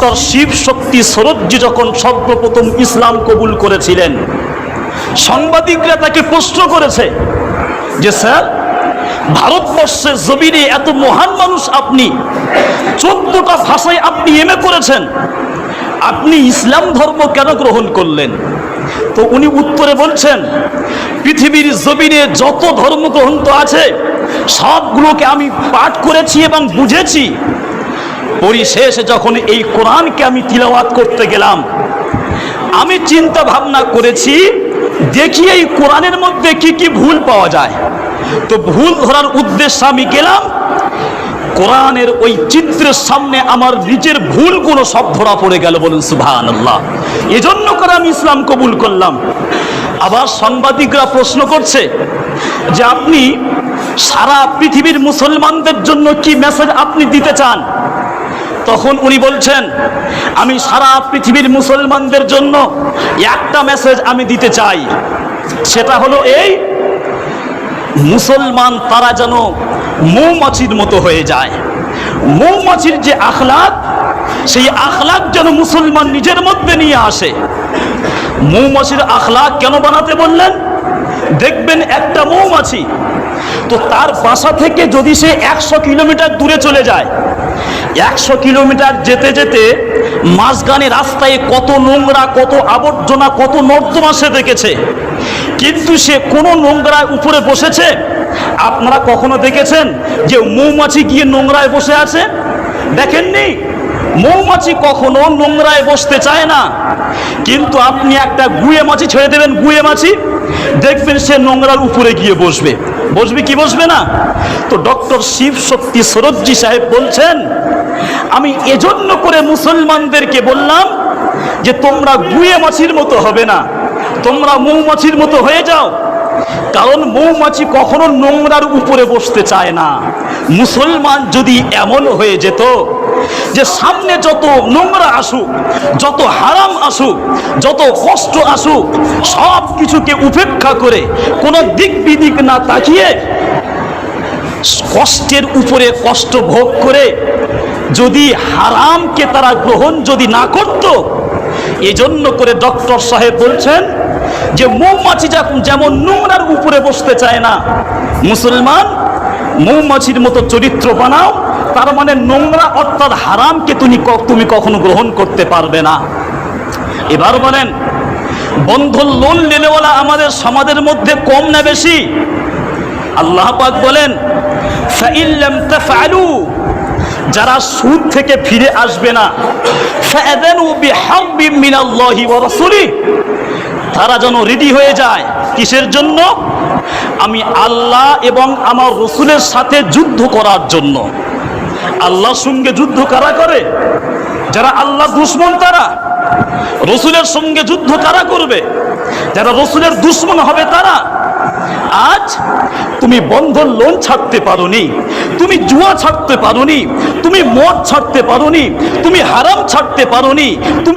Doctor Shiva শক্তি সরজ্জি যখন সর্বপ্রথম ইসলাম কবুল করেছিলেন, সাংবাদিকরা তাকে প্রশ্ন করেছে যে, স্যার, ভারতবর্ষের জমিনে এত মহান মানুষ আপনি, চোদ্দটা ভাষায় আপনি এমএ করেছেন, আপনি ইসলাম ধর্ম কেন গ্রহণ করলেন? তো উনি উত্তরে বলছেন, পৃথিবীর জমিনে যত ধর্মগ্রন্থ আছে, সবগুলোকে আমি পাঠ করেছি এবং বুঝেছি। পরিশেষে যখন এই কোরআনকে আমি তিলাওয়াত করতে গেলাম, আমি চিন্তা ভাবনা করেছি, দেখি এই কোরআনের মধ্যে কি কি ভুল পাওয়া যায়। তো ভুল ধরার উদ্দেশ্যে আমি গেলাম, কোরআনের ওই চিত্রের সামনে আমার নিজের ভুলগুলো সব ধরা পড়ে গেল বলুন সুভান আল্লাহ এজন্য করে আমি ইসলাম কবুল করলাম। আবার সাংবাদিকরা প্রশ্ন করছে যে আপনি সারা পৃথিবীর মুসলমানদের জন্য কি মেসেজ আপনি দিতে চান? তখন উনি বলছেন, আমি সারা পৃথিবীর মুসলমানদের জন্য একটা মেসেজ আমি দিতে চাই। সেটা হলো এই, মুসলমান তারা যেন মৌমাছির মতো হয়ে যায়। মৌমাছির যে আখলাক, সেই আখলাক যেন মুসলমান নিজের মধ্যে নিয়ে আসে। মৌমাছির আখলাক কেন বানাতে বললেন? দেখবেন একটা মৌমাছি। তো তার বাসা থেকে যদি সে একশো কিলোমিটার দূরে চলে যায়, একশো কিলোমিটার যেতে যেতে মাঝগানে রাস্তায় কত নোংরা, কত আবর্জনা, কত নর্দমা সে দেখেছে। কিন্তু সে কোনো নোংরায় উপরে বসেছে? আপনারা কখনো দেখেছেন যে মৌমাছি গিয়ে নোংরায় বসে আছে? দেখেননি? মৌমাছি কখনো নোংরায় বসতে চায় না। কিন্তু আপনি একটা গুয়ে মাছি ছেড়ে দেবেন, গুয়ে মাছি। দেখবেন সে নোংরার উপরে গিয়ে বসবে। বসবে কি বসবে না? তো ডক্টর শিব শক্তি সরজ্জি সাহেব বলছেন, আমি এজন্য করে মুসলমানদেরকে বললাম যে তোমরা গুয়ে মাছির মতো হবে না। তোমরা মৌমাছির মতো হয়ে যাও। কারণ মৌমাছি কখনো নোংরার উপরে বসতে চায় না। মুসলমান যদি এমন হয়ে যেত যে সামনে যত নোংরা আসুক, যত হারাম আসুক, যত কষ্ট আসুক, সব কিছুকে উপেক্ষা করে কোনো দিক বিদিক না তাকিয়ে কষ্টের উপরে কষ্ট ভোগ করে যদি হারামকে তারা গ্রহণ যদি না করত, এজন্য করে ডক্টর সাহেব বলছেন যে মৌমাছি যেমন নোংরার উপরে বসতে চায় না, মুসলমান মৌমাছির মতো চরিত্র বানাও, তার মানে নোংরা অর্থাৎ হারামকে তুমি তুমি কখনো গ্রহণ করতে পারবে না। এবার বলেন বন্ধন লোন লেনেওয়ালা আমাদের সমাজের মধ্যে কম না বেশি? আল্লাহ পাক বলেন যারা সুদ থেকে ফিরে আসবে না তারা যেন রেডি হয়ে যায়। কিসের জন্য? আমি আল্লাহ এবং আমার রসুলের সাথে যুদ্ধ করার জন্য। আল্লাহর সঙ্গে যুদ্ধ কারা করে? যারা আল্লাহ দুশ্মন তারা। রসুলের সঙ্গে যুদ্ধ কারা করবে? যারা রসুলের দুশ্মন হবে তারা। আজ তুমি বন্ধন লোন ছাড়তে পারোনি, তুমি জুয়া ছাড়তে পারোনি, তুমি মদ ছাড়তে পারোনি, তুমি হারাম ছাড়তে পারোনি, তুমি